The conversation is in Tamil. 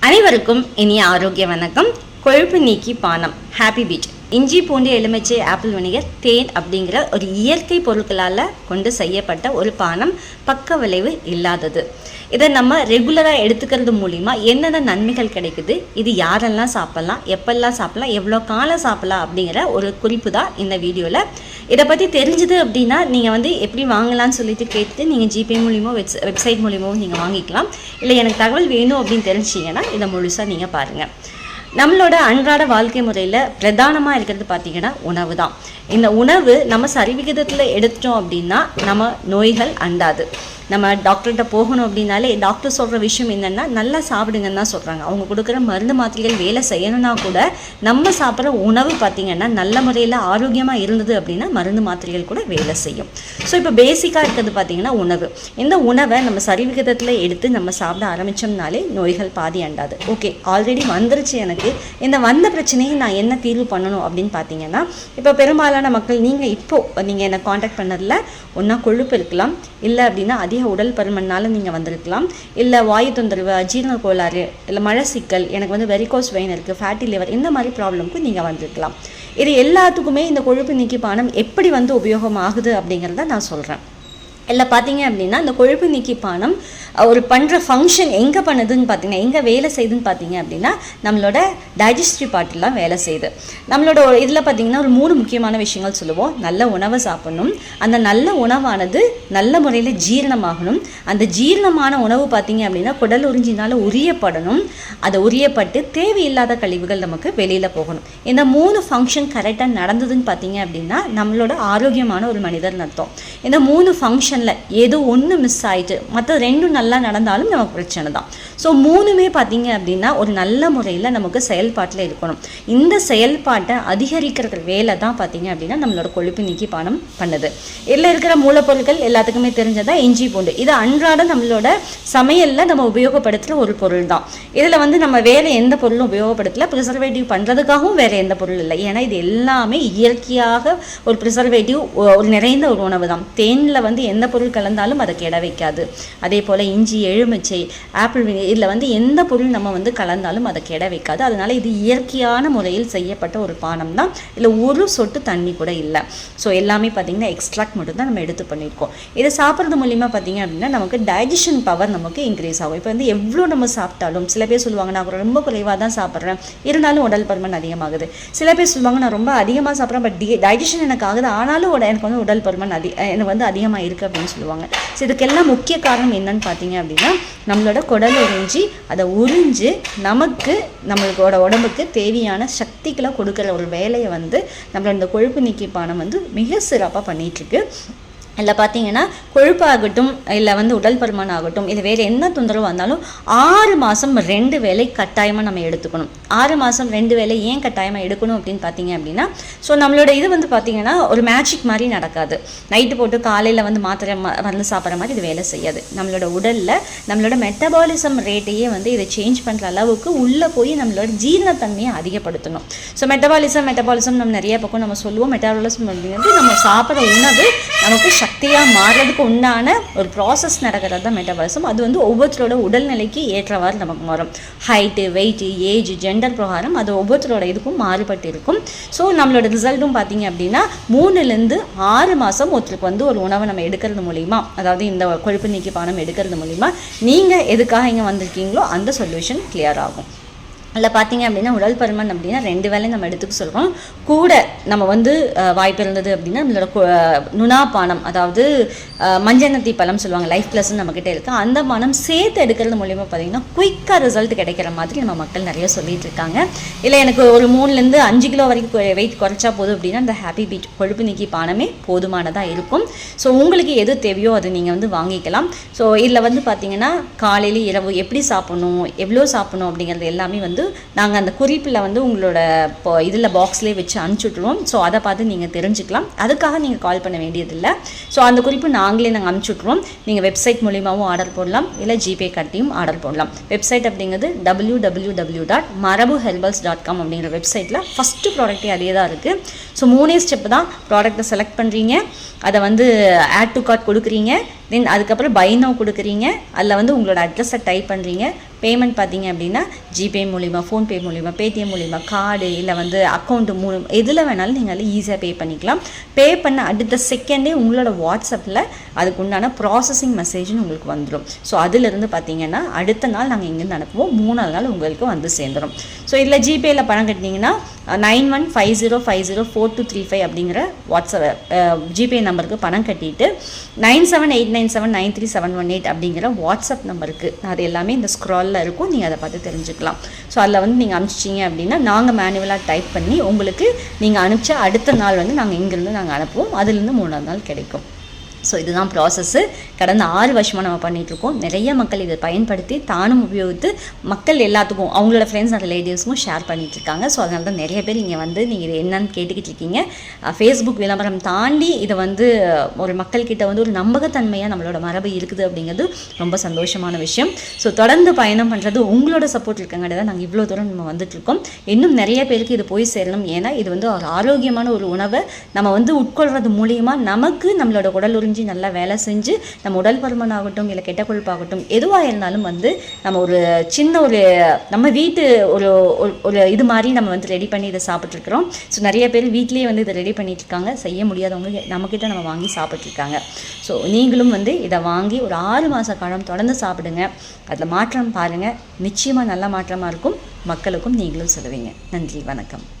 அனைவருக்கும் இனிய ஆரோக்கிய வணக்கம். கொழுப்பு நீக்கி பானம். ஹாப்பி பீட் இஞ்சி பூண்டு எலுமிச்சை ஆப்பிள் வினிகர் தேன் அப்படிங்கிற ஒரு இயற்கை பொருட்களால் கொண்டு செய்யப்பட்ட ஒரு பானம் பக்க விளைவு இல்லாதது. இதை நம்ம ரெகுலராக எடுத்துக்கிறது மூலிமா என்னென்ன நன்மைகள் கிடைக்குது இது யாரெல்லாம் சாப்பிட்லாம் எப்பெல்லாம் சாப்பிட்லாம் எவ்வளோ காலம் சாப்பிட்லாம் அப்படிங்கிற ஒரு குறிப்பு தான் இந்த வீடியோவில் இதை பற்றி தெரிஞ்சுது அப்படின்னா நீங்கள் வந்து எப்படி வாங்கலாம்னு சொல்லிட்டு கேட்டு நீங்கள் ஜிபே மூலியமோ வெப்ஸ் வெப்சைட் மூலியமோ நீங்கள் வாங்கிக்கலாம். இல்லை எனக்கு தகவல் வேணும் அப்படின்னு தெரிஞ்சிங்கன்னா இதை முழுசாக நீங்கள் பாருங்கள் நம்மளோட அன்றாட வாழ்க்கை முறையில் பிரதானமாக இருக்கிறது பார்த்தீங்கன்னா உணவு தான் இந்த உணவு நம்ம சரிவிகிதத்தில் எடுத்துட்டோம் அப்படின்னா நம்ம நோய்கள் அண்டாது. நம்ம டாக்டர்கிட்ட போகணும் அப்படின்னாலே டாக்டர் சொல்கிற விஷயம் என்னென்னா நல்லா சாப்பிடுங்கன்னு தான் சொல்கிறாங்க அவங்க கொடுக்குற மருந்து மாத்திரைகள் வேலை செய்யணும்னா கூட நம்ம சாப்பிட்ற உணவு பார்த்திங்கன்னா நல்ல முறையில் ஆரோக்கியமாக இருந்தது அப்படின்னா மருந்து மாத்திரைகள் கூட வேலை செய்யும். ஸோ இப்போ பேசிக்காக இருக்கிறது பார்த்திங்கன்னா உணவு. இந்த உணவை நம்ம சரிவிகிதத்தில் எடுத்து நம்ம சாப்பிட ஆரம்பித்தோம்னாலே நோய்கள் பாதி அண்டாது. ஓகே ஆல்ரெடி வந்துருச்சு எனக்கு. இந்த வந்த பிரச்சனையை நான் என்ன தீர்வு பண்ணணும் அப்படின்னு பார்த்தீங்கன்னா இப்போ பெரும்பாலான மக்கள் நீங்கள் இப்போது நீங்கள் என்னை காண்டாக்ட் பண்ணதில் ஒன்றா கொழுப்பு இருக்கலாம். இல்லை அப்படின்னா அதிக உடல் பருமனால் நீங்கள் வந்திருக்கலாம். இல்லை வாயு தொந்தரவு அஜீரண கோளாறு இல்லை மழை சிக்கல் எனக்கு வந்து வெரிகோஸ் வெயின் இருக்குது ஃபேட்டி லிவர் இந்த மாதிரி ப்ராப்ளம்க்கு நீங்கள் வந்திருக்கலாம். இது எல்லாத்துக்குமே இந்த கொழுப்பு நீக்கி பானம் எப்படி வந்து உபயோகம் ஆகுது அப்படிங்கிறத நான் சொல்கிறேன் இல்லை பார்த்தீங்க அப்படின்னா இந்த கொழுப்பு நீக்கி பானம் ஒரு பண்ணுற ஃபங்க்ஷன் எங்கே பண்ணுதுன்னு பார்த்தீங்கன்னா எங்கே வேலை செய்யுதுன்னு பார்த்தீங்க அப்படின்னா நம்மளோட டைஜஸ்டிவ் பார்ட்டிலாம் வேலை செய்யுது. நம்மளோட இதில் பார்த்தீங்கன்னா ஒரு மூணு முக்கியமான விஷயங்கள் சொல்லுவோம். நல்ல உணவை சாப்பிடணும். அந்த நல்ல உணவானது நல்ல முறையில் ஜீரணமாகணும். அந்த ஜீரணமான உணவு பார்த்தீங்க அப்படின்னா குடல் உறிஞ்சினால் உரியப்படணும். அதை உரியப்பட்டு தேவையில்லாத கழிவுகள் நமக்கு வெளியில் போகணும். இந்த மூணு ஃபங்க்ஷன் கரெக்டாக நடந்ததுன்னு பார்த்தீங்க அப்படின்னா நம்மளோட ஆரோக்கியமான ஒரு மனிதர் அர்த்தம். இந்த மூணு ஃபங்க்ஷனில் ஏதோ ஒன்று மிஸ் ஆயிட்டு மற்ற ரெண்டும் நல்லா நடந்தாலும் நமக்கு பிரச்சனை தான். ஸோ மூணுமே பார்த்தீங்க அப்படின்னா ஒரு நல்ல முறையில் நமக்கு செயல்பாட்டில் இருக்கணும். இந்த செயல்பாட்டை அதிகரிக்கிற வேலை தான் பார்த்தீங்க அப்படின்னா நம்மளோட கொழுப்பு நீக்கி பானம் பண்ணுது. இதில் இருக்கிற மூலப்பொருட்கள் எல்லாத்துக்குமே தெரிஞ்சதா இஞ்சி பூண்டு. இது அன்றாட நம்மளோட சமையலில் நம்ம உபயோகப்படுத்துகிற ஒரு பொருள் தான். இதில் வந்து நம்ம வேறு எந்த பொருளும் உபயோகப்படுத்தல. ப்ரிசர்வேட்டிவ் பண்ணுறதுக்காகவும் வேறு எந்த பொருள் இல்லை. ஏன்னா இது எல்லாமே இயற்கையாக ஒரு ப்ரிசர்வேட்டிவ் ஒரு நிறைந்த ஒரு உணவு தான். தேனில் வந்து எந்த பொருள் கலந்தாலும் அதை கெட வைக்காது. அதே போல் இஞ்சி எலுமிச்சை ஆப்பிள் இதில் வந்து எந்த பொருள் நம்ம வந்து கலந்தாலும் அதை கெட வைக்காது. அதனால் இது இயற்கையான முறையில் செய்யப்பட்ட ஒரு பானம் தான். இதில் ஒரு சொட்டு தண்ணி கூட இல்லை. ஸோ எல்லாமே பார்த்தீங்கன்னா எக்ஸ்ட்ராக்ட் மட்டும்தான் நம்ம எடுத்து பண்ணியிருக்கோம் இதை சாப்பிட்றது மூலிமா பார்த்தீங்க அப்படின்னா நமக்கு டைஜஷன் பவர் நமக்கு இன்க்ரீஸ் ஆகும். இப்போ வந்து எவ்வளோ நம்ம சாப்பிட்டாலும் சில பேர் சொல்லுவாங்க நான் ரொம்ப குறைவாக தான் சாப்பிட்றேன். இருந்தாலும் உடல் பருமன் அதிகமாகுது. சில பேர் சொல்லுவாங்க நான் ரொம்ப அதிகமாக சாப்பிட்றேன் பட் டி டைஜஷன் எனக்கு ஆகுது. ஆனாலும் எனக்கு வந்து உடல் பருமன் அதி எனக்கு வந்து அதிகமாக இருக்குது அப்படின்னு சொல்லுவாங்க. ஸோ இதுக்கெல்லாம் முக்கிய காரணம் என்னன்னு பார்த்தீங்க அப்படின்னா நம்மளோட குடல் உறிஞ்சி அதை உறிஞ்சு நமக்கு நம்மளோட உடம்புக்கு தேவையான சக்திகளை கொடுக்குற ஒரு வேலையை வந்து நம்மளோட இந்த கொழுப்பு நீக்கி பானம் வந்து மிக சிறப்பாக பண்ணிகிட்ருக்கு இல்லை பார்த்தீங்கன்னா கொழுப்பாகட்டும் இல்லை வந்து உடல் பருமன் ஆகட்டும் இல்லை வேறு என்ன தொந்தரவு வந்தாலும் ஆறு மாதம் ரெண்டு வேலை கட்டாயமாக நம்ம எடுத்துக்கணும். ஆறு மாதம் ரெண்டு வேலை ஏன் கட்டாயமாக எடுக்கணும் அப்படின்னு பார்த்தீங்க அப்படின்னா ஸோ நம்மளோட இது வந்து பார்த்தீங்கன்னா ஒரு மேஜிக் மாதிரி நடக்காது. நைட்டு போட்டு காலையில் வந்து மாத்திரை வந்து சாப்பிட்ற மாதிரி இது வேலை செய்யாது. நம்மளோட உடலில் நம்மளோட மெட்டபாலிசம் ரேட்டையே வந்து இதை சேஞ்ச் பண்ணுற அளவுக்கு உள்ளே போய் நம்மளோட ஜீரணத்தன்மையை அதிகப்படுத்தணும். ஸோ மெட்டபாலிசம் மெட்டபாலிசம் நம்ம நிறைய பக்கம் நம்ம சொல்லுவோம். மெட்டபாலிசம் அப்படிங்கிறது நம்ம சாப்பிட்ற உணவு நமக்கு சக்தியாக மாறுறதுக்கு உண்டான ஒரு ப்ராசஸ் நடக்கிறது தான் மெட்டபாலிசம் அது வந்து ஒவ்வொருத்தரோட உடல்நிலைக்கு ஏற்றவாறு நமக்கு மாறும். ஹைட்டு வெயிட்டு ஏஜ் ஜெண்டர் பிரகாரம் அது ஒவ்வொருத்தரோட இதுக்கும் மாறுபட்டு இருக்கும் ஸோ நம்மளோட ரிசல்ட்டும் பார்த்தீங்க அப்படின்னா மூணுலேருந்து ஆறு மாதம் ஒருத்தருக்கு வந்து ஒரு உணவை நம்ம எடுக்கிறது மூலிமா அதாவது இந்த கொழுப்பு நீக்கி பானம் எடுக்கிறது மூலிமா நீங்கள் எதுக்காக இங்கே வந்திருக்கீங்களோ அந்த சொல்யூஷன் கிளியர் ஆகும். அதில் பார்த்தீங்க அப்படின்னா உடல் பருமன் அப்படின்னா ரெண்டு வேலையும் நம்ம எடுத்துக்க சொல்கிறோம் கூட நம்ம வந்து வாய்ப்பு இருந்தது அப்படின்னா நம்மளோட நுணா பானம் அதாவது மஞ்சநத்தி பழம் சொல்லுவாங்க லைஃப் ப்ளஸ்ன்னு நம்மக்கிட்ட இருக்குது அந்த பானம் சேர்த்து எடுக்கிறது மூலயமா பார்த்தீங்கன்னா குயிக்காக ரிசல்ட் கிடைக்கிற மாதிரி நம்ம மக்கள் நிறைய சொல்லிட்டு இருக்காங்க. இல்லை எனக்கு ஒரு மூணுலேருந்து அஞ்சு கிலோ வரைக்கும் வெயிட் குறைச்சா போதும் அப்படின்னா அந்த ஹாப்பி பீட் கொழுப்பு நீக்கி பானமே போதுமானதாக இருக்கும். ஸோ உங்களுக்கு எது தேவையோ அதை நீங்கள் வந்து வாங்கிக்கலாம். ஸோ இதில் வந்து பார்த்தீங்கன்னா காலையில் இரவு எப்படி சாப்பிடணும் எவ்வளோ சாப்பிடணும் அப்படிங்கிறது எல்லாமே வந்து நாங்கள் அந்த குறிப்பில் வந்து உங்களோட இப்போ இதில் பாக்ஸ்லேயே வச்சு அனுப்பிச்சுட்ருவோம் ஸோ அதை பார்த்து நீங்கள் தெரிஞ்சுக்கலாம். அதுக்காக நீங்கள் கால் பண்ண வேண்டியதில்லை. ஸோ அந்த குறிப்பு நாங்களே நாங்கள் அனுப்பிச்சுட்ருவோம் நீங்கள் வெப்சைட் மூலியமாகவும் ஆர்டர் போடலாம். இல்லை ஜிபே கட்டியும் ஆர்டர் போடலாம். வெப்சைட் அப்படிங்கிறது W W W dot Marabu herbals dot com அப்படிங்கிற வெப்சைட்டில் ஃபஸ்ட்டு ப்ராடக்ட்டே அதே தான் இருக்குது ஸோ மூணே ஸ்டெப் தான் ப்ராடக்ட்டை செலக்ட் பண்ணுறீங்க அதை வந்து ஆட் டு கார்ட் கொடுக்குறீங்க. தென் அதுக்கப்புறம் பை கொடுக்குறீங்க. அதில் வந்து உங்களோட அட்ரஸை டைப் பண்ணுறீங்க பேமெண்ட் பார்த்தீங்க அப்படின்னா ஜிபே மூலிமா ஃபோன்பே மூலிமா பேடிஎம் மூலிமா கார்டு இல்லை வந்து அக்கௌண்ட்டு மூலம் எதில் வேணாலும் நீங்கள் அதில் ஈஸியாக பே பண்ணிக்கலாம். பே பண்ண அடுத்த செகண்டே உங்களோட வாட்ஸ்அப்பில் அதுக்கு உண்டான ப்ராசஸிங் மெசேஜ்னு உங்களுக்கு வந்துடும் ஸோ அதிலிருந்து பார்த்தீங்கன்னா அடுத்த நாள் நாங்கள் இங்கேருந்து அனுப்புவோம். மூணாவது நாள் உங்களுக்கு வந்து சேர்ந்துடும் ஸோ இதில் ஜிபேயில் பணம் கட்டினீங்கன்னா nine one five zero five zero four two three five அப்படிங்கிற வாட்ஸ்அப் ஜிபே நம்பருக்கு பணம் கட்டிட்டு nine seven eight nine nine seven nine three seven one eight அப்படிங்கிற வாட்ஸ்அப் நம்பருக்கு. அது எல்லாமே இந்த ஸ்க்ராலில் இருக்கும். நீங்கள் அதை பார்த்து தெரிஞ்சுக்கலாம். ஸோ அதில் வந்து நீங்கள் அனுப்பிச்சிங்க அப்படின்னா நாங்கள் மேனுவலாக டைப் பண்ணி உங்களுக்கு நீங்கள் அனுப்பிச்ச அடுத்த நாள் வந்து நாங்கள் இங்கேருந்து நாங்கள் அனுப்புவோம். அதுலேருந்து மூணாவது நாள் கிடைக்கும். ஸோ இதுதான் ப்ராசஸ்ஸு கடந்த ஆறு வருஷமாக நம்ம பண்ணிகிட்ருக்கோம் நிறைய மக்கள் இதை பயன்படுத்தி தானும் உபயோகித்து மக்கள் எல்லாத்துக்கும் அவங்களோட ஃப்ரெண்ட்ஸ் அண்ட் ரிலேட்டிவ்ஸுக்கும் ஷேர் பண்ணிகிட்ருக்காங்க இருக்காங்க ஸோ அதனால தான் நிறைய பேர் இங்கே வந்து நீங்கள் இது என்னன்னு கேட்டுக்கிட்டு இருக்கீங்க. ஃபேஸ்புக் விளம்பரம் தாண்டி இதை வந்து ஒரு மக்கள்கிட்ட வந்து ஒரு நம்பகத்தன்மையாக நம்மளோட மரபு இருக்குது அப்படிங்கிறது ரொம்ப சந்தோஷமான விஷயம். ஸோ தொடர்ந்து பயணம் பண்ணுறது உங்களோட சப்போர்ட் இருக்கங்காட்டி தான் நாங்கள் இவ்வளோ தூரம் நம்ம வந்துட்டுருக்கோம். இன்னும் நிறைய பேருக்கு இது போய் சேரணும். ஏன்னா இது வந்து ஒரு ஆரோக்கியமான ஒரு உணவை. நம்ம வந்து உட்கொள்வது மூலியமாக நமக்கு நம்மளோட உடல் புரிஞ்சு நல்லா வேலை செஞ்சு நம்ம உடல் பருமன் ஆகட்டும் இல்லை கெட்ட கொழுப்பாகட்டும் எதுவாக இருந்தாலும் வந்து நம்ம ஒரு சின்ன ஒரு நம்ம வீட்டு ஒரு ஒரு- ஒரு இது மாதிரி நம்ம வந்து ரெடி பண்ணி இதை சாப்பிட்ருக்குறோம் ஸோ நிறைய பேர் வீட்லேயே வந்து இதை ரெடி பண்ணிட்டு இருக்காங்க செய்ய முடியாதவங்க நம்மக்கிட்ட நம்ம வாங்கி சாப்பிட்ருக்காங்க ஸோ நீங்களும் வந்து இதை வாங்கி ஒரு ஆறு மாத காலம் தொடர்ந்து சாப்பிடுங்க. அதில் மாற்றம் பாருங்கள் நிச்சயமாக நல்ல மாற்றமாக இருக்கும். மக்களுக்கும் நீங்களும் சொல்லுவீங்க. நன்றி வணக்கம்.